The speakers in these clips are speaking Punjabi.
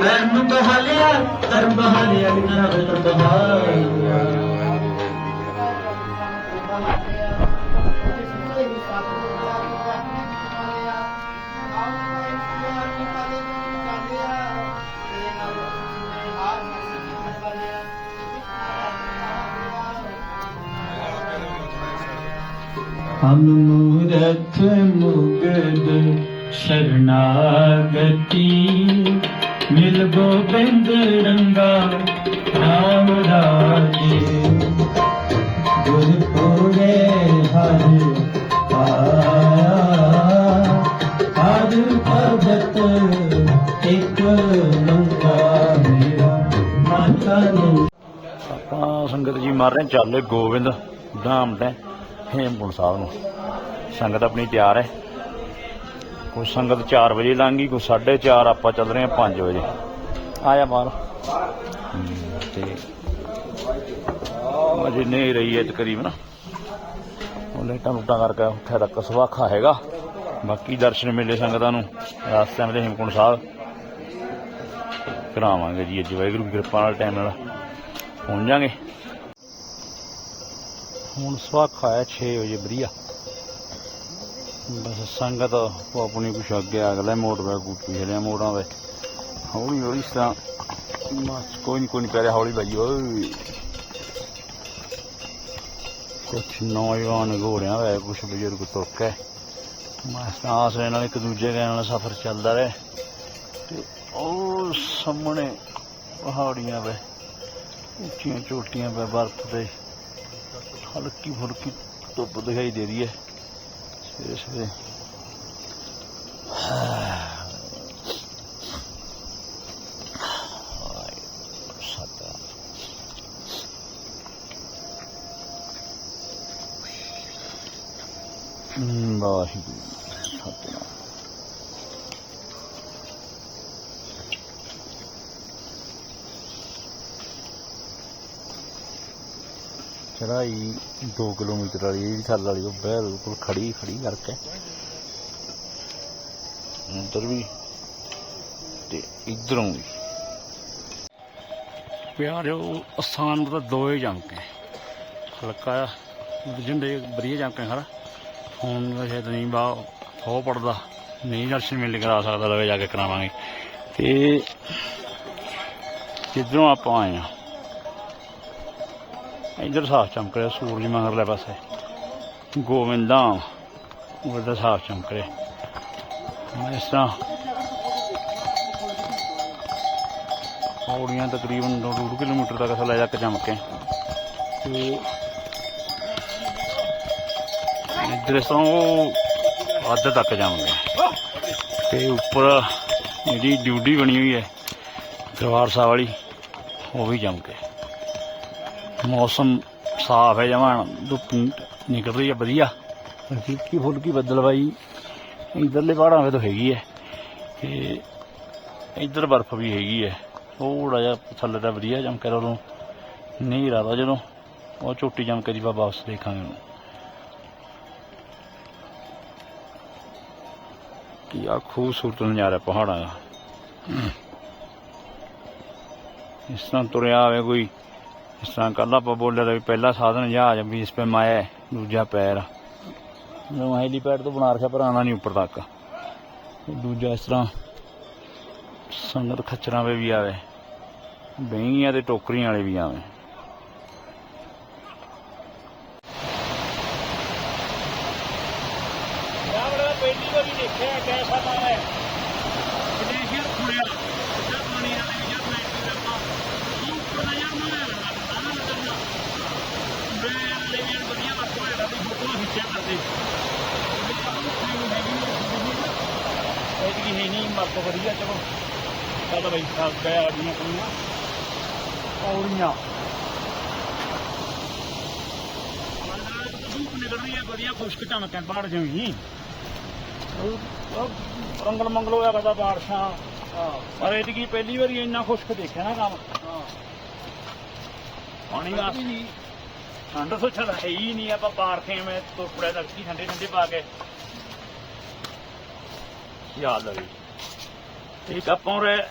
ਕਰਨ ਬਹਾਲਿਆ ਕਰਮ ਬਹਾਲਿਆ ਕਿਨਾ ਬਤਰ ਬਹਾਲਿਆ ਹਮ ਮੂਰਖ ਮੁਗਦ ਸ਼ਰਨਾਗਤੀ ਮਿਲ ਗੋਬਿੰਦ ਰੰਗਾ ਰਾਮ ਰਾਜੇ ਗੁਰਪੁਰੇ ਹਰ ਆਇਆ ਹਰ ਭਗਤ ਇੱਕ ਮੰਗਾ ਮੇਰਾ ਮਾਤਾ ਨੂੰ ਆਪਾਂ ਸੰਗਤ ਜੀ ਮਾਰ ਰਹੇ ਚੱਲ ਗੋਬਿੰਦ ਧਾਮ ਤੇ ਹੇਮਕੁੰਟ ਸਾਹਿਬ ਨੂੰ। ਸੰਗਤ ਆਪਣੀ ਤਿਆਰ ਹੈ। ਕੋਈ ਸੰਗਤ 4 ਵਜੇ ਲੰਘੀ ਕੋਈ 4:30 ਆਪਾਂ ਚੱਲ ਰਹੇ ਹਾਂ 5 ਵਜੇ। ਆਇਆ ਹਮ, ਤੇ ਅਜੇ ਨਹੀਂ ਰਹੀ ਹੈ ਤਕਰੀਬਨ। ਉਹ ਲੇਟਾਂ ਲੁੱਟਾਂ ਕਰਕੇ ਉੱਥੇ ਤੱਕ ਸਵਾਖਾ ਹੈਗਾ। ਬਾਕੀ ਦਰਸ਼ਨ ਮੇਲੇ ਸੰਗਤਾਂ ਨੂੰ ਰਸਤੇ ਵਿੱਚ ਹੇਮਕੁੰਟ ਸਾਹਿਬ। ਕਰਾਵਾਂਗੇ ਜੀ ਅੱਜ ਵਾਹਿਗੁਰੂ ਦੀ ਕਿਰਪਾ ਨਾਲ ਟਾਈਮ ਨਾਲ। ਪਹੁੰਚ ਜਾਾਂਗੇ। ਹੁਣ ਸਵਾਖਾ ਹੈ 6 ਵਜੇ ਵਧੀਆ। ਬਸ ਸੰਗਤ ਉਹ ਆਪਣੀ ਕੁਛ ਅੱਗੇ ਅਗਲੇ ਮੋੜ ਵੇ ਕੋਈ ਪਿਛਲੇ ਮੋੜਾਂ ਵੇ ਹੌਲੀ ਹੌਲੀ ਸਾ ਮਾਸ ਕੋਈ ਨਹੀਂ ਕੋਈ ਨਹੀਂ ਪਿਆ ਹੌਲੀ ਬਾਈ, ਓਏ। ਕੁਛ ਨੌਜਵਾਨ ਘੋੜਿਆਂ ਵੇ ਕੁਛ ਬਜ਼ੁਰਗ ਤੁਰਕ ਹੈ। ਮਸਤ ਆਸਰੇ ਨਾਲ ਇੱਕ ਦੂਜੇ ਦੇ ਨਾਲ ਸਫ਼ਰ ਚੱਲਦਾ ਰਹੇ। ਤੇ ਉਹ ਸਾਹਮਣੇ ਪਹਾੜੀਆਂ ਵੇ, ਉੱਚੀਆਂ ਚੋਟੀਆਂ ਪੈ ਬਰਫ਼ ਤੇ ਹਲਕੀ ਫੁਲਕੀ ਧੁੱਪ ਦਿਖਾਈ ਦੇ ਰਹੀ ਹੈ। よいしょね。はぁ、あ。はい。さて。うん、まあ、ひどい。ਚੜਾਈ 2 ਕਿਲੋਮੀਟਰ ਵਾਲੀ ਜਿਹੜੀ ਥੱਲ ਵਾਲੀ ਉਹ ਬਿਲਕੁਲ ਖੜੀ ਖੜੀ ਕਰਕੇ। ਅੰਦਰ ਵੀ ਤੇ ਇਧਰੋਂ ਵੀ। ਪਿਆਰਿਓ ਆਸਾਨ ਤਾਂ ਦੋਏ ਜੰਕੇ ਹਲਕਾ ਜਿੰਦੇ ਬਰੀਏ ਜੰਕੇ ਖੜਾ ਹੁਣ ਤਾਂ ਸ਼ਾਇਦ ਨਹੀਂ ਬਾ ਹੋ ਪੜਦਾ, ਨਹੀਂ ਦਰਸ਼ਨ ਮੇਲੇ ਕਰਾ ਸਕਦਾ, ਲਵੇ ਜਾ ਕੇ ਕਰਾਵਾਂਗੇ। ਤੇ ਜਿੱਧਰੋਂ ਆਪਾਂ ਆਏ ਆ ਇੱਧਰ ਸਾਫ਼ ਚਮਕ ਰਿਹਾ, ਸੂਰਜ ਮਗਰਲੇ ਪਾਸੇ। ਗੋਵਿੰਦਾ ਉਹਦਾ ਸਾਫ਼ ਚਮਕ ਰਿਹਾ। ਮੈਂ ਇਸ ਤਰ੍ਹਾਂ ਪੌੜੀਆਂ ਤਕਰੀਬਨ 2 ਕਿਲੋਮੀਟਰ ਤੱਕ ਥੱਲੇ ਜਾ ਕੇ ਚਮਕੇ। ਤੇ ਇੱਧਰ ਇਸ ਤਰ੍ਹਾਂ ਉਹ ਅੱਧ ਤੱਕ ਜਾਵਾਂਗੇ ਤੇ ਉੱਪਰ ਜਿਹੜੀ ਡਿਊਟੀ ਬਣੀ ਹੋਈ ਹੈ, ਦਰਬਾਰ ਸਾਹਿਬ ਵਾਲੀ, ਉਹ ਵੀ ਚਮਕੇ ਮੌਸਮ ਸਾਫ਼ ਹੈ, ਜਮਾਂ ਧੁੱਪ ਨਿਕਲ ਰਹੀ ਹੈ, ਵਧੀਆ। ਹਲਕੀ ਫੁਲਕੀ ਬੱਦਲਵਾਈ ਇਧਰਲੇ ਪਹਾੜਾਂ ਵੇ ਤਾਂ ਹੈਗੀ ਹੈ। ਤੇ ਇਧਰ ਬਰਫ਼ ਵੀ ਹੈਗੀ ਹੈ। ਥੋੜਾ ਜਿਹਾ ਥੱਲੇ ਦਾ ਵਧੀਆ ਚਮਕਿਆ ਉਦੋਂ। ਨਹੀਂ ਰਹਾ ਜਦੋਂ। ਉਹ ਝੋਟੀ ਜਮ ਕੇ ਦੀ ਬਾਬਾ ਵਾਪਸ ਦੇਖਾਂਗੇ ਉਹਨੂੰ ਕੀ ਆ ਖੂਬਸੂਰਤ ਨਜ਼ਾਰਾ ਪਹਾੜਾਂ ਦਾ। ਇਸ ਤਰ੍ਹਾਂ ਤੁਰਿਆ ਆਵੇ ਕੋਈ ਇਸ ਤਰ੍ਹਾਂ ਕੱਲ ਆਪਾਂ ਬੋਲਿਆ ਤਾਂ ਵੀ ਪਹਿਲਾ ਸਾਧਨ ਜਹਾਜ਼, ਵੀ ਇਸ ਪੇ ਮਾਇਆ ਦੂਜਾ ਪੈਰ ਨੂੰ ਹੈਲੀਪੈਡ ਤੋਂ ਬਣਾ ਰੱਖਿਆ ਪਰ ਆਉਣਾ ਨਹੀਂ ਉੱਪਰ ਤੱਕ। ਦੂਜਾ ਇਸ ਤਰ੍ਹਾਂ ਸੰਗਤ ਖੱਚਰਾਂ 'ਤੇ ਵੀ ਆਵੇ ਬਹੀਆਂ ਤੇ ਟੋਕਰੀਆਂ ਵਾਲੇ ਵੀ ਆਵੇ। ਪਹਿਲੀ ਵਾਰੀ ਦੇਖਿਆ ਕੈਸਾ ਮਾਰ ਹੈ ਗਲੇਸ਼ੀਅਰ ਖੁੜਿਆ ਜਾਂ ਪਾਣੀ ਵਾਲੇ ਜਾਂ ਪੈਂਟੀ ਦਾ ਪਾ ਉਹ ਪਤਾ ਯਾਰ ਮੈਂ ਲੈ ਵੀ ਵਧੀਆ ਵਰਤ ਹੋਇਆ ਦੀ ਫੋਟੋ ਖਿੱਚਿਆ ਕਰਦੇ ਇਹ ਹੈ। ਨਹੀਂ ਮਰਦ ਵਧੀਆ ਚਲੋ ਚੱਲ ਬਈ ਸਭ ਗਿਆ ਆਡੀਆਂ ਕੁੜੀਆਂ ਔਰੀਆਂ ਧੂਪ ਨਿਕਲ ਰਹੀ ਹੈ ਵਧੀਆ ਖੁਸ਼ਕ ਝਮਕਾਂ ਪਹਾੜ ਜਮੀ ਰੰਗਲ ਮੰਗਲ ਹੋਇਆ ਕਰਦਾ ਬਾਰਿਸ਼ਾਂ ਪਰ ਇਹ ਕੀ ਪਹਿਲੀ ਵਾਰੀ ਇੰਨਾ ਖੁਸ਼ਕ ਦੇਖਿਆ ਨਾ ਕੰਮ ਪਾਣੀ ਦਾ ਠੰਡ ਤੋਂ ਛੜਾ ਹੈ ਹੀ ਨਹੀਂ ਆਪਾਂ ਪਾਰਖੇ ਮੈਂ ਟੋਪੜੇ ਤੱਕੀ ਠੰਡੇ ਠੰਡੇ ਪਾ ਕੇ। ਯਾਦ ਆ ਗਈ। ਠੀਕ ਆਪਾਂ ਰੇ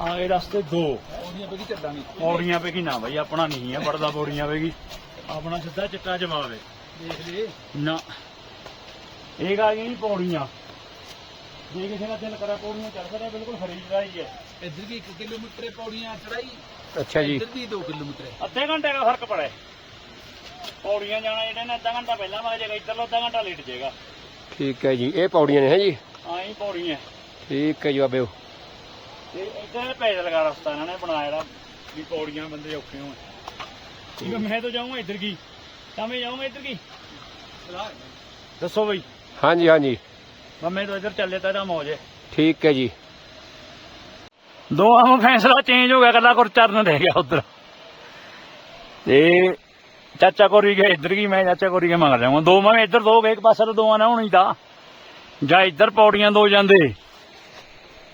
ਆਗੇ ਰਸਤੇ ਦੋ। ਉਹਦੀਆਂ ਬਗੀ ਚੱਲਾਂਗੇ ਪੌੜੀਆਂ ਪੇ ਕੀ ਨਾ ਬਈ ਆਪਣਾ ਨਹੀਂ ਹੈ ਪੜਦਾ ਪੌੜੀਆਂ ਪੇ ਕੀ ਆਪਣਾ ਸਿੱਧਾ ਚਿੱਟਾ ਜਵਾਬ ਹੈ। ਦੇਖ ਲੈ ਨਾ। ਇਹ ਗਾ ਗਈ ਪੌੜੀਆਂ। ਜੇ ਕਿਸੇ ਦਾ ਦਿਲ ਕਰਾ ਪੌੜੀਆਂ ਚੜ ਸਕਦਾ ਬਿਲਕੁਲ ਫਰੀ ਚੜਾਈ ਹੈ। ਇੱਧਰ ਵੀ 1 ਕਿਲੋਮੀਟਰ ਪੌੜੀਆਂ ਚੜਾਈ ਅੱਛਾ ਇੱਧਰ ਵੀ 2 ਕਿਲੋਮੀਟਰ। ਅੱਧੇ ਘੰਟੇ ਦਾ ਫ਼ਰਕ ਪੜੇ ਪੌੜੀਆਂ ਜਾਣਾ ਜਿਹੜੇ ਨੇ ਅੱਧਾ ਘੰਟਾ ਪਹਿਲਾਂ ਵਗ ਜਾਏਗਾ ਇੱਧਰ ਅੱਧਾ ਘੰਟਾ ਲੇਟ ਜਾਏਗਾ ਠੀਕ ਹੈ ਜੀ ਇਹ ਪੌੜੀਆਂ ਨੇ ਹੈ ਜੀ? ਆਈ ਪੌੜੀਆਂ। ਠੀਕ ਹੈ ਜੀ ਬਾਬੇ। ਤੇ ਇੱਧਰ ਪੈਦਲ ਲਗਾ ਰਸਤਾ ਇਹਨਾਂ ਨੇ ਬਣਾਇਆ ਜਿਹੜਾ ਵੀ ਪੌੜੀਆਂ ਬੰਦੇ ਔਖੇ ਹੋਣ। ਠੀਕ ਹੈ ਮੈਂ ਤਾਂ ਜਾਊਂਗਾ ਇੱਧਰ ਕੀ? ਤਾਂ ਮੈਂ ਜਾਊਂਗਾ ਇੱਧਰ ਕੀ? ਦੱਸੋ ਬਈ। ਹਾਂਜੀ ਹਾਂਜੀ। ਮੈਂ ਮੈਂ ਤਾਂ ਇੱਧਰ ਚੱਲੇ ਤਾਂ ਇਹਦਾ ਮੌਜ ਹੈ। ਠੀਕ ਹੈ ਜੀ। ਦੋਵਾਂ ਦਾ ਫੈਸਲਾ ਚੇਂਜ ਹੋ ਗਿਆ ਕੱਲਾ ਗੁਰਚਰਨ ਰਹਿ ਗਿਆ ਉਧਰ। ਤੇ ਚਾਚਾ ਕੋਰੀ ਗਿਆ ਇੱਧਰ ਕੀ, ਮੈਂ ਚਾਚਾ ਕੋਰੀ ਕੇ ਮੰਗ ਲਿਆਉਂਗਾ ਦੋ ਮੈਂ ਇੱਧਰ ਦੋ ਗਏ ਇੱਕ ਪਾਸੇ ਤੋਂ ਦੋਵਾਂ ਨਾਲ ਹੋਣੀ ਤਾਂ। ਜਾਂ ਇੱਧਰ ਪੌੜੀਆਂ ਦੋ ਜਾਂਦੇ,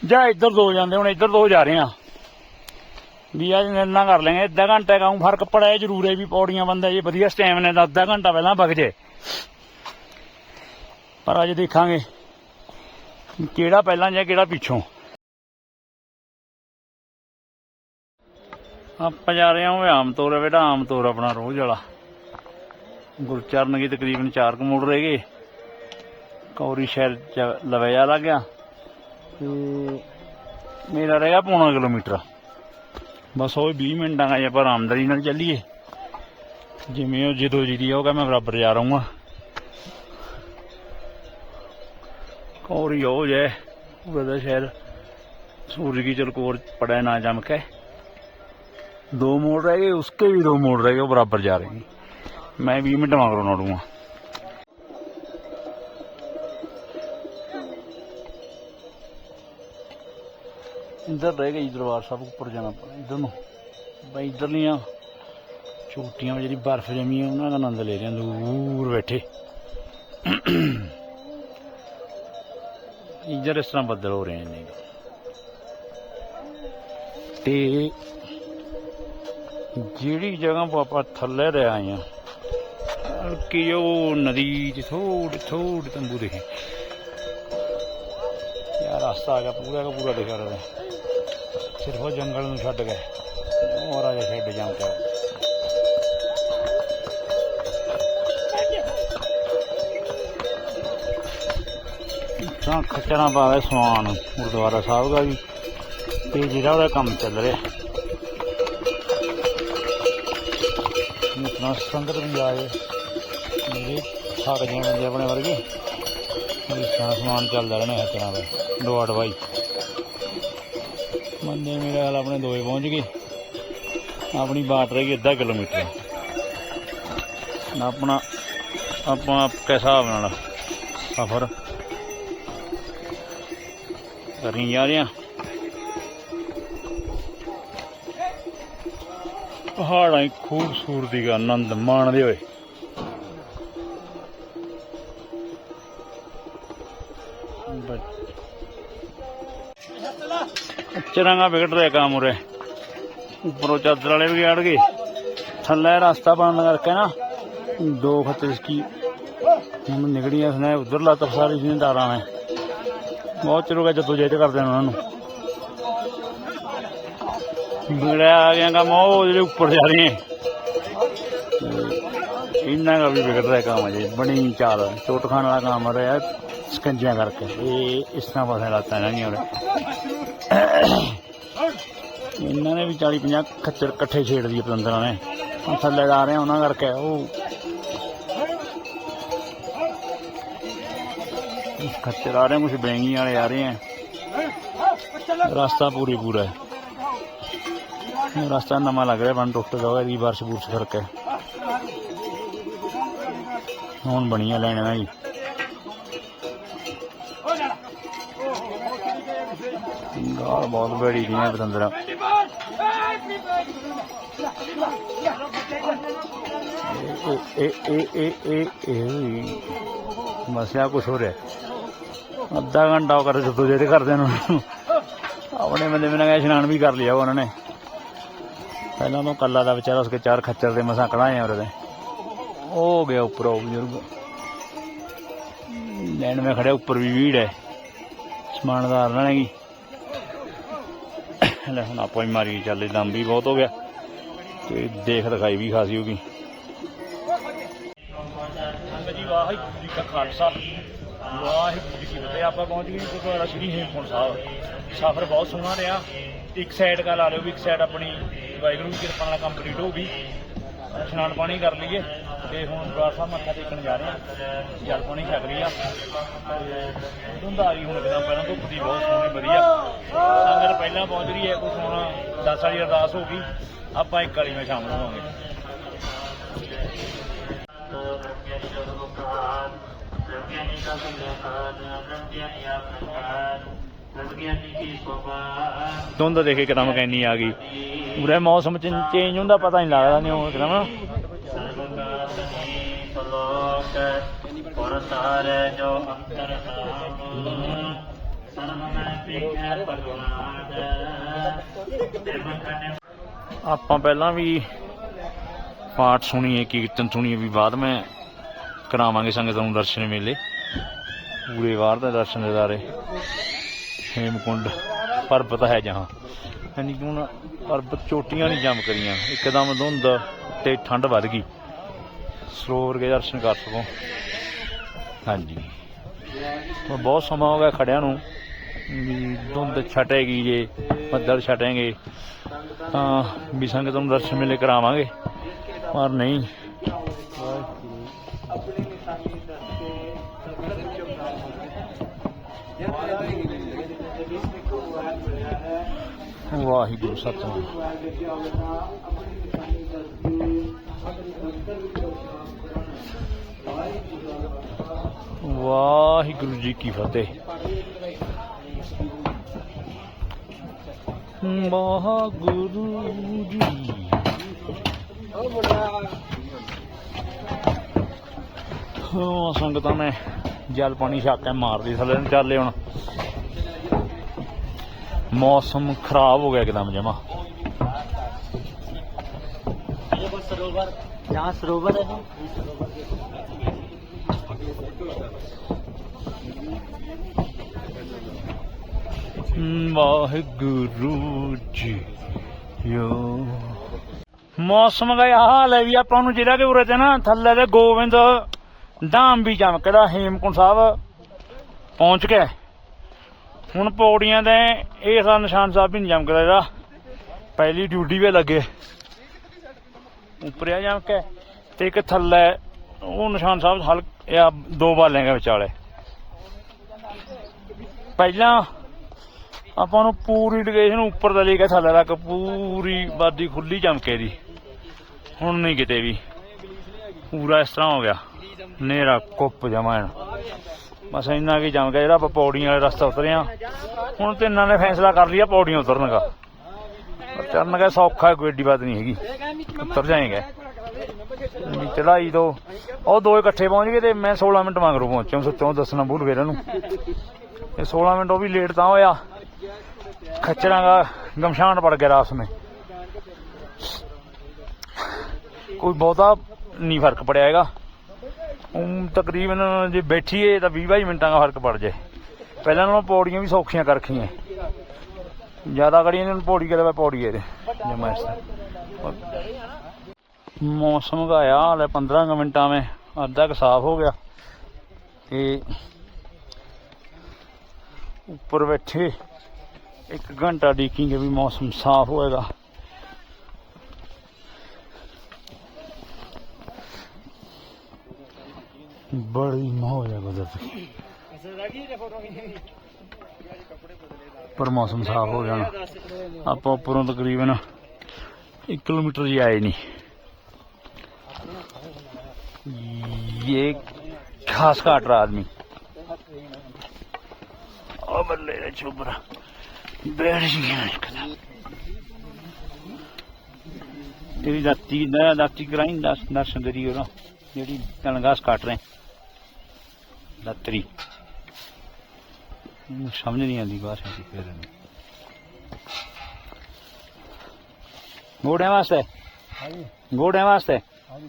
ਜਾਂ ਇੱਧਰ ਦੋ ਜਾਂਦੇ, ਹੁਣ ਇੱਧਰ ਦੋ ਜਾ ਰਹੇ ਆ ਵੀ ਅੱਜ ਨਿਰਣਾ ਕਰ ਲੈਂਗੇ, ਅੱਧਾ ਘੰਟਾ ਕਾਉਂ ਫ਼ਰਕ ਪੜਿਆ ਜ਼ਰੂਰ ਹੈ ਵੀ ਪੌੜੀਆਂ ਬੰਦਾ ਜੇ ਵਧੀਆ ਸਟੈਮਿਨਾ ਦਾ ਅੱਧਾ ਘੰਟਾ ਪਹਿਲਾਂ ਵਗ ਜੇ। ਪਰ ਅੱਜ ਦੇਖਾਂਗੇ, ਕਿਹੜਾ ਪਹਿਲਾਂ ਜਾਂ ਕਿਹੜਾ ਪਿੱਛੋਂ। ਆਪਾਂ ਜਾ ਰਹੇ ਹਾਂ ਉਹ ਆਮਤੌਰ ਹੈ ਬੇਟਾ ਆਮ ਤੌਰ ਆਪਣਾ ਰੋਜ਼ ਵਾਲਾ। ਗੁਰਚਰਨ ਕੀ ਤਕਰੀਬਨ 4 ਕੁ ਮੋੜ ਰਹਿ ਗਏ। ਕੌਰੀ ਸ਼ਹਿਰ ਚ ਲਵਿਆ ਲੱਗ ਗਿਆ। ਤੇ ਮੇਰਾ ਰਹਿ ਗਿਆ ਪੌਣਾ ਕਿਲੋਮੀਟਰ। ਬਸ ਉਹ 20 ਮਿੰਟਾਂ ਦਾ ਆਪਾਂ ਆਰਾਮਦਾਰੀ ਨਾਲ ਚੱਲੀਏ। ਜਿਵੇਂ ਉਹ ਜਦੋਂ ਜੀ ਦੀ ਆਊਗਾ ਮੈਂ ਬਰਾਬਰ ਜਾ ਰਹੂੰਗਾ। ਕੌਰੀ ਹੋ ਜਾਏ ਉਹਦਾ ਸ਼ਹਿਰ ਸੂਰਜ ਕੀ ਚਲਕੋਰ ਪੜਿਆ ਨਾ ਜਮ ਕੇ। दो मोड़ रह गए उसके भी दो मोड़ रह गए बराबर जा रहे हैं मैं बीस मिनट मांग रहा हूँ इधर रह गई दरबार साहब ऊपर जाना पड़ा इधर नो भाई इधर लिया चोटियाँ जी बर्फ जमी है उन्होंने आनंद ले रहे हैं दूर बैठे इधर इस तरह बदल हो रहे हैं ਤੇ ਜਿਹੜੀ ਜਗ੍ਹਾ ਤੋਂ ਆਪਾਂ ਥੱਲੇ ਰਹਿ ਆਏ ਆ ਹਲਕੀ ਉਹ ਨਦੀ ਚ ਥੋੜੀ ਥੋੜੀ ਤੰਬੂ ਦਿਖੇ। ਯਾਰ ਰਸਤਾ ਆ ਗਿਆ, ਪੂਰਾ ਦਾ ਪੂਰਾ ਦਿਖਾ ਰਿਹਾ ਸਿਰਫ ਉਹ ਜੰਗਲ ਨੂੰ ਛੱਡ ਗਏ। ਉਹ ਰਾਜਾ ਛੱਡ ਜਾਂਦਾ ਤਾਂ। ਖੱਚਰਾਂ ਪਾਵੇ ਸਮਾਨ ਗੁਰਦੁਆਰਾ ਸਾਹਿਬ ਦਾ ਵੀ, ਤੇ ਜਿਹੜਾ ਉਹਦਾ ਕੰਮ ਚੱਲ ਰਿਹਾ। ਇਤਨਾ ਸੰਗਤ ਵੀ ਆਏ। ਮੇਰੇ ਥੱਕ ਜਾਣ ਆਪਣੇ ਵਰਗੇ। ਇਸ ਸਮਾਨ ਚੱਲਦਾ ਰਹਿਣਾ ਹੈ ਤਰ੍ਹਾਂ ਦਾ ਲੋਟ ਭਾਈ ਬੰਦੇ ਮੇਰੇ ਹਾਲ ਆਪਣੇ ਦੋਏ ਪਹੁੰਚ ਗਏ। ਆਪਣੀ ਬਾਟ ਰਹੀ ਅੱਧਾ ਕਿਲੋਮੀਟਰ। ਨਾ ਆਪਣਾ, ਆਪਾਂ ਕਿਸ ਹਿਸਾਬ ਨਾਲ ਸਫ਼ਰ ਕਰੀ ਜਾ ਰਹੇ ਹਾਂ ਪਹਾੜਾਂ ਦੀ ਖੂਬਸੂਰਤੀ ਦਾ ਆਨੰਦ ਮਾਣਦੇ ਹੋਏ। ਚਰਾਂਗਾ ਵਿਗੜ ਰਿਹਾ ਕੰਮ ਉਰੇ। ਉੱਪਰੋਂ ਚਾਦਰ ਵਾਲੇ ਵੀ ਅੜ ਗਏ। ਥੱਲੇ ਰਸਤਾ ਬੰਦ ਕਰਕੇ ਨਾ ਦੋ ਖੱਤੇ ਕੀ ਹੁਣ ਨਿਕੜੀਆਂ ਸੁਣਾ ਉਧਰ ਲਾ ਤਫਸਾਰੀ ਸੀ ਦਾਰਾਂ ਨੇ। ਬਹੁਤ ਚਿਰ ਹੋ ਗਿਆ ਜਦੋਂ ਜੇਤ ਕਰਦੇ ਨੇ। ਉਹਨਾਂ ਨੂੰ ਬਿਗੜਿਆ ਆ ਗਿਆ, ਕੰਮ ਉਹ ਜਿਹੜੇ ਉੱਪਰ ਜਾ ਰਹੇ ਨੇ। ਤੇ ਇਹਨਾਂ ਦਾ ਵੀ ਵਿਗੜ ਰਿਹਾ ਕੰਮ ਅਜੇ ਬਣੀ ਚਾਲ। ਚੋਟ ਖਾਣ ਵਾਲਾ ਕੰਮ ਰਿਹਾ, ਸਕੰਜਿਆਂ ਕਰਕੇ। ਇਹ ਇਸ ਤਰ੍ਹਾਂ ਪਾਸੇ ਲਾਤਾ ਰਹਿਣੀਆਂ ਦੀਆਂ ਇਹਨਾਂ ਨੇ ਵੀ 40 50 ਖੱਚਰ ਇਕੱਠੇ ਛੇੜ ਦੀ ਪਤੰਦਰਾਂ ਨੇ। ਹੁਣ ਥੱਲੇ ਜਾ ਰਹੇ ਉਹਨਾਂ ਕਰਕੇ ਉਹ ਖੱਚਰ ਆ ਰਹੇ ਕੁਝ ਬੈਂਗੀ ਵਾਲੇ ਆ ਰਹੇ ਆ। ਰਸਤਾ ਪੂਰੀ ਪੂਰਾ ਹੈ। ਇਹ ਰਸਤਾ ਨਵਾਂ ਲੱਗ ਰਿਹਾ ਬਣ ਟੁੱਟ ਗਿਆ ਇਹਦੀ ਬਾਰਿਸ਼ ਬੂਰਸ਼ ਹੈ। ਹੁਣ ਬਣੀਆਂ ਲੈਣਾ ਜੀ। ਗਾਲ ਬਹੁਤ ਬੜੀ ਦੀਆਂ ਪਤੰਦਰਾ। ਇਹ ਇਹ ਇਹ ਇਹ ਇਹ ਮਸਿਆ ਕੁਛ ਹੋ ਰਿਹਾ। ਅੱਧਾ ਘੰਟਾ ਉਹ ਕਰ ਜਦੋਂ ਜਿਹੜੇ ਕਰਦੇ ਨੇ। ਆਪਣੇ ਬੰਦੇ ਮੈਨਾਂ ਕਹੇ ਇਸ਼ਨਾਨ ਵੀ ਕਰ ਲਿਆ ਉਹਨਾਂ ਨੇ। ਪਹਿਲਾਂ ਤਾਂ ਕੱਲਾ ਦਾ ਵਿਚਾਰਾ ਉਸਕੇ ਚਾਰ ਖੱਚਰ ਦੇ ਮਸਾਂ ਕਢਾਏ ਆ ਉਹਦੇ। ਉਹ ਗਿਆ ਉੱਪਰ ਉਹ ਬਜ਼ੁਰਗ। ਲੈਣ ਮੈਂ ਖੜਿਆ ਉੱਪਰ ਵੀ ਭੀੜ ਹੈ। ਸਮਾਨਦਾਰ ਨਾਲ ਹੈਗੀ ਲੈ ਹੁਣ ਆਪਾਂ ਹੀ ਮਾਰੀ ਚੱਲੇ ਦਮ ਵੀ ਬਹੁਤ ਹੋ ਗਿਆ। ਤੇ ਦੇਖ ਦਿਖਾਈ ਵੀ ਖਾਸੀ ਹੋ ਗਈ ਜੀ ਵਾਹਿਗੁਰੂ ਜੀ ਕਾ ਖਾਲਸਾ। ਵਾਹਿਗੁਰੂ ਜੀ ਕੀ ਫਤਿਹ। ਆਪਾਂ ਪਹੁੰਚ ਗਏ ਗੁਰਦੁਆਰਾ ਸ੍ਰੀ ਹੇਮਕੁੰਟ ਸਾਹਿਬ। ਸਫ਼ਰ ਬਹੁਤ ਸੋਹਣਾ ਰਿਹਾ। ਇੱਕ ਸਾਈਡ ਕਾ ਲਾ ਲਿਓ ਵੀ ਇੱਕ ਸਾਈਡ ਆਪਣੀ। ਵਾਹਿਗੁਰੂ ਦੀ ਕਿਰਪਾ ਨਾਲ ਕੰਪਲੀਟ ਹੋ ਗਈ ਇਸ਼ਨਾਨ ਪਾਣੀ ਕਰ ਲਈਏ ਤੇ ਹੁਣ ਦਰਬਾਰ ਸਾਹਿਬ ਮੱਥਾ ਟੇਕਣ ਜਾ ਰਹੇ ਆ ਜਲ ਪਾਣੀ ਛਕ ਰਹੀ ਆ ਧੁੰਦਾਰੀ ਹੁਣ ਇੱਕਦਮ ਪਹਿਲਾਂ ਧੁੱਪ ਦੀ ਬਹੁਤ ਸੋਹਣੀ ਵਧੀਆ ਸੰਗਤ ਪਹਿਲਾਂ ਪਹੁੰਚ ਰਹੀ ਹੈ ਕੁਛ ਹੁਣ 10 ਵਾਲੀ ਅਰਦਾਸ ਹੋ ਗਈ ਆਪਾਂ ਇੱਕ ਵਾਲੀ ਵਿੱਚ ਸ਼ਾਮਲ ਹੋਵਾਂਗੇ ਧੁੰਦ ਦੇਖੇ ਕਿਦਾਂ ਕੈਨੀ ਆ ਗਈ। ਪੂਰੇ ਮੌਸਮ ਚ ਚੇਂਜ ਹੁੰਦਾ, ਪਤਾ ਨਹੀਂ ਲੱਗਦਾ ਨਹੀਂ ਉਹ ਕਿਦਾਂ ਆਪਾਂ ਪਹਿਲਾਂ ਵੀ ਪਾਠ ਸੁਣੀਏ, ਕੀਰਤਨ ਸੁਣੀਏ, ਵੀ ਬਾਅਦ ਮੈਂ ਕਰਾਵਾਂਗੇ ਸੰਗਤ ਨੂੰ ਦਰਸ਼ਨ ਮੇਲੇ। ਪੂਰੇ ਵਾਰ ਦੇ ਦਰਸ਼ਨ ਦਿਦਾਰੇ ਹੇਮਕੁੰਡ ਪਰਬਤ ਹੈ ਜਹਾਂ। ਯਾਨੀ ਕਿ ਹੁਣ ਪਰਬਤ ਚੋਟੀਆਂ ਨਹੀਂ ਜੰਮ ਕਰੀਆਂ। ਇੱਕਦਮ ਧੁੰਦ ਤੇ ਠੰਡ ਵੱਧ ਗਈ। ਸਰੋਵਰ ਦੇ ਦਰਸ਼ਨ ਕਰ ਸਕੋ। ਹਾਂਜੀ। ਹੁਣ ਬਹੁਤ ਸਮਾਂ ਹੋ ਗਿਆ ਖੜਿਆਂ ਨੂੰ। ਵੀ ਧੁੰਦ ਛਟੇਗੀ ਜੇ, ਬੱਦਲ ਛਟੇਗੇ। ਤਾਂ ਵੀ ਸੰਗਤ ਨੂੰ ਦਰਸ਼ਨ ਮੇਲੇ ਕਰਾਵਾਂਗੇ। ਪਰ ਨਹੀਂ ਵਾਹਿਗੁਰੂ, ਸਤਿਨਾਮ। ਵਾਹਿਗੁਰੂ ਜੀ ਕੀ ਫਤਿਹ। ਵਾਹਿਗੁਰੂ ਜੀ। ਹਾਂ ਸੰਗਤਾਂ ਨੇ ਜਲ ਪਾਣੀ ਛੱਕ ਕੇ ਮਾਰਦੀ ਥੱਲੇ ਨੂੰ, ਚੱਲੇ ਹੁਣ। ਮੌਸਮ ਖਰਾਬ ਹੋ ਗਿਆ ਇੱਕਦਮ ਜਮਾ सरोवर यहाँ सरोवर है ना ਵਾਹਿਗੁਰੂ ਜੀ ਯੋ ਮੌਸਮ ਦਾ ਇਹ ਹਾਲ ਹੈ ਵੀ ਆਪਾਂ ਨੂੰ ਜਿਹੜਾ ਕਿ ਉਰੇ ਤੇ ਨਾ ਥੱਲੇ ਦੇ ਗੋਬਿੰਦ ਧਾਮ ਵੀ ਚਮਕਦਾ ਹੇਮਕੁੰਟ ਸਾਹਿਬ ਪਹੁੰਚ ਗਏ ਹੁਣ ਪੌੜੀਆਂ ਦੇ ਇਹ ਸਾ ਨਿਸ਼ਾਨ ਸਾਹਿਬ ਵੀ ਨਹੀਂ ਚਮਕਦਾ ਜਿਹੜਾ ਪਹਿਲੀ ਡਿਊਟੀ ਵੀ ਲੱਗੇ। ਉੱਪਰਿਆ ਚਮਕੇ ਤੇ ਇੱਕ ਥੱਲੇ, ਉਹ ਨਿਸ਼ਾਨ ਸਾਹਿਬ ਹਲ ਇਹ ਦੋ ਬਾਲਿਆਂ ਵਿਚਾਲੇ। ਪਹਿਲਾਂ ਆਪਾਂ ਨੂੰ ਪੂਰੀ ਲੋਕੇਸ਼ਨ ਉੱਪਰ ਦਾ ਲੈ ਕੇ ਥੱਲੇ ਤੱਕ ਪੂਰੀ ਬਾਦੀ ਖੁੱਲੀ ਚਮਕੇ ਦੀ। ਹੁਣ ਨਹੀਂ ਕਿਤੇ ਵੀ। ਪੂਰਾ ਇਸ ਤਰ੍ਹਾਂ ਹੋ ਗਿਆ। ਨੇਰਾ ਕੁੱਪ ਜਮਾਣ ਬਸ ਇੰਨਾ ਕੀ ਜਮ ਗਿਆ ਜਿਹੜਾ ਆਪਾਂ ਪੌੜੀਆਂ ਵਾਲੇ ਰਸਤਾ ਉਤਰੇ ਆ। ਹੁਣ ਤੇ ਇਹਨਾਂ ਨੇ ਫੈਸਲਾ ਕਰ ਲਿਆ ਪੌੜੀਆਂ ਉਤਰਨ ਦਾ ਚੜਨ ਦਾ ਸੌਖਾ ਕੋਈ ਏਡੀ ਬਾਤ ਨਹੀਂ ਹੈਗੀ। ਉਤਰ ਜਾਏਗਾ। ਚੜਾਈ ਦੋ ਉਹ ਦੋ ਇਕੱਠੇ ਪਹੁੰਚ ਗਏ ਤੇ ਮੈਂ 16 ਮਿੰਟ ਮੰਗਰੂ ਪਹੁੰਚਿਆ ਸੱਚੋਂ ਦੱਸਣਾ ਭੁੱਲ ਗਿਆ ਇਹਨਾਂ ਨੂੰ। ਇਹ 16 ਮਿੰਟ ਉਹ ਵੀ ਲੇਟ ਤਾਂ ਹੋਇਆ। ਖੱਚਰਾਂ ਦਾ ਗਮਸ਼ਾਨ ਪੜ ਗਿਆ ਰਾਸ ਮੇ ਕੋਈ ਬਹੁਤਾ ਨਹੀਂ ਫ਼ਰਕ ਪੜਿਆ ਹੈਗਾ। ਊਂ ਤਕਰੀਬਨ ਜੇ ਬੈਠੀਏ ਤਾਂ 20 22 ਮਿੰਟਾਂ ਦਾ ਫ਼ਰਕ ਪੜ ਜਾਏ। ਪਹਿਲਾਂ ਨਾਲੋਂ ਪੌੜੀਆਂ ਵੀ ਸੌਖੀਆਂ ਕਰਖੀਆਂ। ਜ਼ਿਆਦਾ ਕੜੀਆਂ ਨੇ, ਪੌੜੀ ਕਰੇ ਵਾ ਪੌੜੀ ਇਹਦੇ ਜਮਾ ਮੌਸਮ ਦਾ ਆ ਹਾਲੇ 15 ਕੁ ਮਿੰਟਾਂ में ਅੱਧਾ ਕੁ ਸਾਫ਼ ਹੋ ਗਿਆ। ਤੇ ਉੱਪਰ ਬੈਠੇ, ਇੱਕ ਘੰਟਾ ਡੀਕਿੰਗੇ ਵੀ ਮੌਸਮ ਸਾਫ਼ ਹੋਏਗਾ। ਬੜੀ ਮੌਜ ਆ ਕੁਦਰਤ ਦੀ। ਪਰ ਮੌਸਮ ਸਾਫ਼ ਹੋ ਜਾਣਾ ਆਪਾਂ ਉੱਪਰੋਂ ਤਕਰੀਬਨ 1 ਕਿਲੋਮੀਟਰ ਹੀ ਆਏ ਨਹੀਂ। ਇਹ ਖਾਸ ਘਾਟ ਰਾ ਆਦਮੀ ਉਹ ਬੱਲੇ ਰੇ ਚੁਬਰਾ ਬੈਠ ਗਿਆ ਇੱਕਦਮ ਤੇਰੀ ਦਾਤੀ ਨਾ ਦਾਤੀ ਕਰਾਈ ਦਰਸ਼ਨ ਦਰੀ ਉਹ ਜਿਹੜੀ ਤਨਗਾਸ ਕੱਟ ਰਹੇ। ਦਾਤਰੀ ਸਮਝ ਨਹੀਂ ਆਉਂਦੀ ਬਾਹਰ ਦੀ ਫਿਰ। ਗੋੜਿਆਂ ਵਾਸਤੇ। ਹਾਂਜੀ। ਗੋੜਿਆਂ ਵਾਸਤੇ। ਹਾਂਜੀ।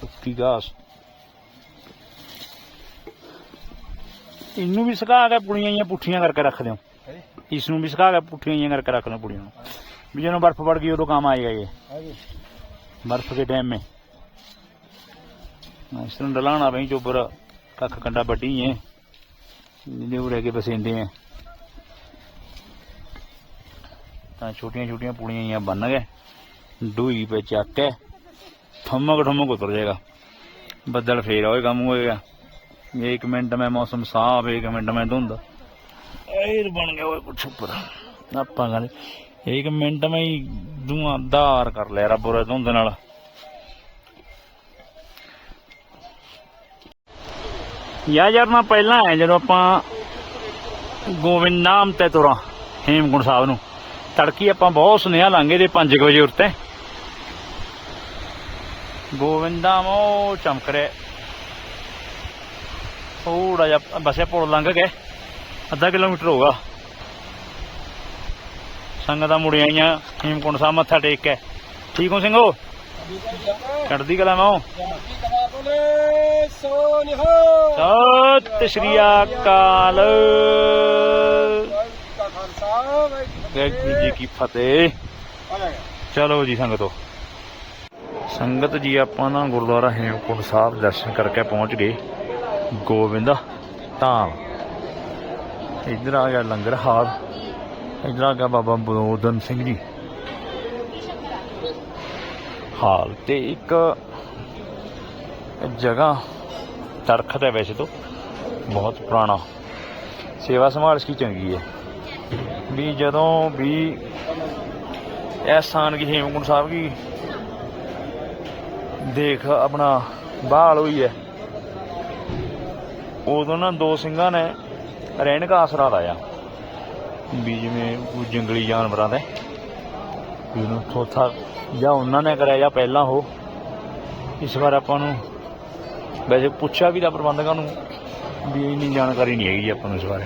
ਸੁੱਕੀ ਘਾਸ। ਇਹਨੂੰ ਵੀ ਸੁਕਾ ਕੇ ਪੁੜੀਆਂ ਜਾਂ ਪੁੱਠੀਆਂ ਕਰਕੇ ਰੱਖ ਦਿਓ। ਇਸ ਨੂੰ ਵੀ ਸੁਕਾ ਕੇ ਪੁੱਠੀਆਂ ਜਾਂ ਕਰਕੇ ਰੱਖ ਦਿਓ ਪੁੜੀਆਂ ਨੂੰ। ਵੀ ਜਦੋਂ ਬਰਫ਼ ਪੜ ਗਈ ਉਦੋਂ ਕੰਮ ਆਏਗਾ ਇਹ। ਬਰਫ਼ ਦੇ ਟਾਈਮ ਮੇ इस तरह डलाना भाई जो ऊपर कख कंडा बड्डी है जिन्हें उड़े के बसेंदे हैं ਤਾਂ ਛੋਟੀਆਂ ਛੋਟੀਆਂ ਪੁੜੀਆਂ ਜਿਹੀਆਂ ਬਣ ਗਏ ਡੂਈ ਪੇ ਚੱਕ ਕੇ ਠਮਕ ਠਮਕ ਉਤਰ ਜਾਏਗਾ ਬੱਦਲ ਫੇਰ ਹੋਏ ਕੰਮ ਹੋਏਗਾ ਇੱਕ ਮਿੰਟ में मौसम साफ एक मिनट में धुंध ਇਹ ਬਣ ਗਿਆ ਓਏ ਕੁਛ ਉੱਪਰ ਆਪਾਂ ਕਹਿੰਦੇ ਇੱਕ ਮਿੰਟ ਮੈਂ ਹੀ ਧੂਆਂਦਾਰ ਕਰ ਲਿਆ ਰੱਬ ਉਹਦੇ ਧੁੰਦ ਨਾਲ ਯਾ ਯਾਰ ਨਾ ਪਹਿਲਾਂ ਹੈ ਜਦੋਂ ਆਪਾਂ ਗੋਬਿੰਦ ਨਾਮ ਤੇ ਤੁਰਾਂ, ਹੇਮਕੁੰਟ ਸਾਹਿਬ ਨੂੰ। ਤੜਕੀ ਆਪਾਂ ਬਹੁਤ ਸੁਨੇਹਾ ਲਾਂਗੇ ਦੇ 5 ਵਜੇ ਉੱਤੇ। ਗੋਵਿੰਦਾ ਉਹ ਚਮਕ ਰਿਹਾ। ਥੋੜਾ ਜਿਹਾ ਬਸੇ ਪੁਲ ਲੰਘ ਗਏ ਅੱਧਾ ਕਿਲੋਮੀਟਰ ਹੋਗਾ ਸੰਗਤਾਂ ਮੁੜੀਆਂ ਆਈਆਂ, ਹੇਮਕੁੰਟ ਸਾਹਿਬ ਮੱਥਾ ਟੇਕ ਕੇ। ਠੀਕ ਹੋ ਸਿੰਘੋ? ਚੜਦੀ ਕਲਾ ਮਾਓ। ਸਤਿ ਸ਼੍ਰੀ ਅਕਾਲ। ਵਾਹਿਗੁਰੂ ਜੀ ਕੀ ਫਤਿਹ। ਚਲੋ ਜੀ ਸੰਗਤੋ। ਸੰਗਤ ਜੀ, ਆਪਾਂ ਨਾ ਗੁਰਦੁਆਰਾ ਹੇਮਕੁੰਟ ਸਾਹਿਬ ਦਰਸ਼ਨ ਕਰਕੇ ਪਹੁੰਚ ਗਏ। ਗੋਬਿੰਦ ਧਾਮ। ਇੱਧਰ ਆ ਗਿਆ ਲੰਗਰ ਹਾਲ। ਇੱਧਰ ਆ ਗਿਆ ਬਾਬਾ ਬੋਦਨ ਸਿੰਘ ਜੀ। ਹਾਲ ਤੇ ਇੱਕ ਜਗ੍ਹਾ ਦਰਖਤ ਹੈ ਵੈਸੇ ਤੋਂ ਬਹੁਤ ਪੁਰਾਣਾ। ਸੇਵਾ ਸੰਭਾਲ ਇਸकी ਚੰਗੀ ਹੈ। ਵੀ ਜਦੋਂ ਵੀ ਇਹ ਸਥਾਨ ਕੀ ਹੇਮਕੁੰਟ ਸਾਹਿਬ ਕੀ ਦੇਖ ਆਪਣਾ ਬਹਾਲ ਹੋਈ ਹੈ, ਉਦੋਂ ਨਾ ਦੋ ਸਿੰਘਾਂ ਨੇ ਰਹਿਣ ਦਾ ਆਸਰਾ ਲਾਇਆ। ਵੀ ਜਿਵੇਂ ਕੋਈ ਜੰਗਲੀ ਜਾਨਵਰਾਂ ਦਾ ਵੀ ਥੋਥਾ ਜਾਂ ਉਹਨਾਂ ਨੇ ਕਰਿਆ ਜਾਂ ਪਹਿਲਾਂ ਹੋ। ਇਸ ਵਾਰ ਆਪਾਂ ਨੂੰ ਵੈਸੇ ਪੁੱਛਿਆ ਵੀ ਦਾ ਪ੍ਰਬੰਧਕਾਂ ਨੂੰ ਵੀ ਇੰਨੀ ਜਾਣਕਾਰੀ ਨਹੀਂ ਹੈਗੀ ਜੀ ਆਪਾਂ ਨੂੰ ਇਸ ਬਾਰੇ।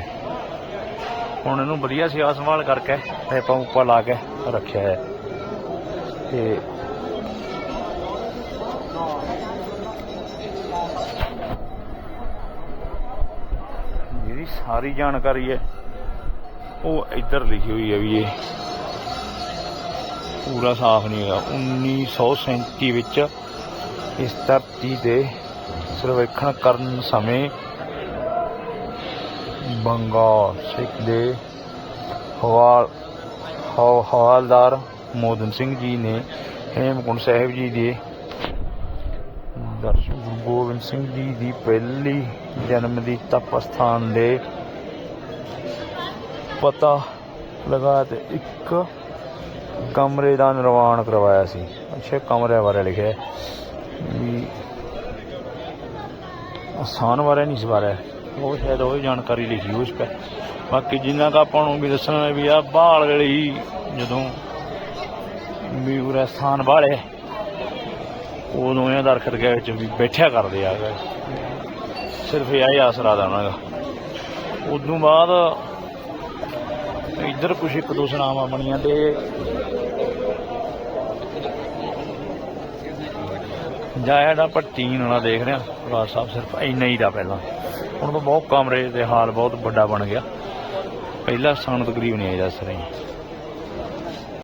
ਹੁਣ ਇਹਨੂੰ ਵਧੀਆ ਸੇਵਾ ਸੰਭਾਲ ਕਰਕੇ ਤੇ ਆਪਾਂ ਉੱਪਰ ਲਾ ਕੇ ਰੱਖਿਆ ਹੈ। ਤੇ ਜਿਹੜੀ ਸਾਰੀ ਜਾਣਕਾਰੀ ਹੈ, ਉਹ ਇੱਧਰ ਲਿਖੀ ਹੋਈ ਹੈ ਵੀ ਇਹ ਪੂਰਾ ਸਾਫ਼ ਨਹੀਂ ਹੈਗਾ 1937 ਵਿੱਚ ਇਸ ਧਰਤੀ ਦੇ ਸਰਵੇਖਣ ਕਰਨ ਸਮੇਂ ਬੰਗਾਲ ਸਿੱਖ ਦੇ ਹਵਾਲ ਹਵਾਲਦਾਰ ਮੋਦਨ ਸਿੰਘ ਜੀ ਨੇ ਹੇਮਕੁੰਟ ਸਾਹਿਬ ਜੀ ਦੇ ਦਰਸ਼ਨ ਗੁਰੂ ਗੋਬਿੰਦ ਸਿੰਘ ਜੀ ਦੀ ਪਹਿਲੀ ਜਨਮ ਦੀ ਤਪ ਸਥਾਨ ਦੇ ਪਤਾ ਲਗਾ ਤੇ ਇੱਕ ਕਮਰੇ ਦਾ ਨਿਰਮਾਣ ਕਰਵਾਇਆ ਸੀ। ਅੱਛਾ ਕਮਰੇ ਬਾਰੇ ਲਿਖਿਆ ਵੀ ਆਸਾਨ ਬਾਰੇ ਨਹੀਂ ਇਸ ਬਾਰੇ। ਉਹ ਸ਼ਾਇਦ ਉਹ ਜਾਣਕਾਰੀ ਲਿਖੀ ਉਸ ਪੇ ਬਾਕੀ ਜਿੰਨਾ ਦਾ ਆਪਾਂ ਨੂੰ ਵੀ ਦੱਸਣਾ ਹੈ ਵੀ ਆ ਬਾਲ ਵੇਲੇ ਹੀ ਜਦੋਂ ਵੀ ਉਰੇ ਸਥਾਨ ਵਾਲੇ ਉਦੋਂ ਇਹ ਦਰਖਤ ਗਏ ਵਿੱਚ ਵੀ ਬੈਠਿਆ ਕਰਦੇ ਆ। ਗਏ ਸਿਰਫ ਇਹ ਹੀ ਆਸਰਾ ਦਾ ਉਹਨਾਂ ਦਾ। ਉਦੋਂ ਬਾਅਦ ਇੱਧਰ ਕੁਛ ਇੱਕ ਦੋ ਸਨਾਵਾਂ ਬਣੀਆਂ ਤੇ ਜਾਇੜਾ ਪੱਟੀਨ ਵਾਲਾ ਦੇਖ ਰਿਹਾ, ਰਾਜ ਸਾਹਿਬ ਸਿਰਫ ਇੰਨਾ ਹੀ ਦਾ ਪਹਿਲਾਂ। ਹੁਣ ਤਾਂ ਬਹੁਤ ਕਮਰੇ ਦੇ ਹਾਲ ਬਹੁਤ ਵੱਡਾ ਬਣ ਗਿਆ। ਪਹਿਲਾ ਸਥਾਨ ਤਕਰੀਬਨ ਇਹ ਦੱਸ ਰਹੇ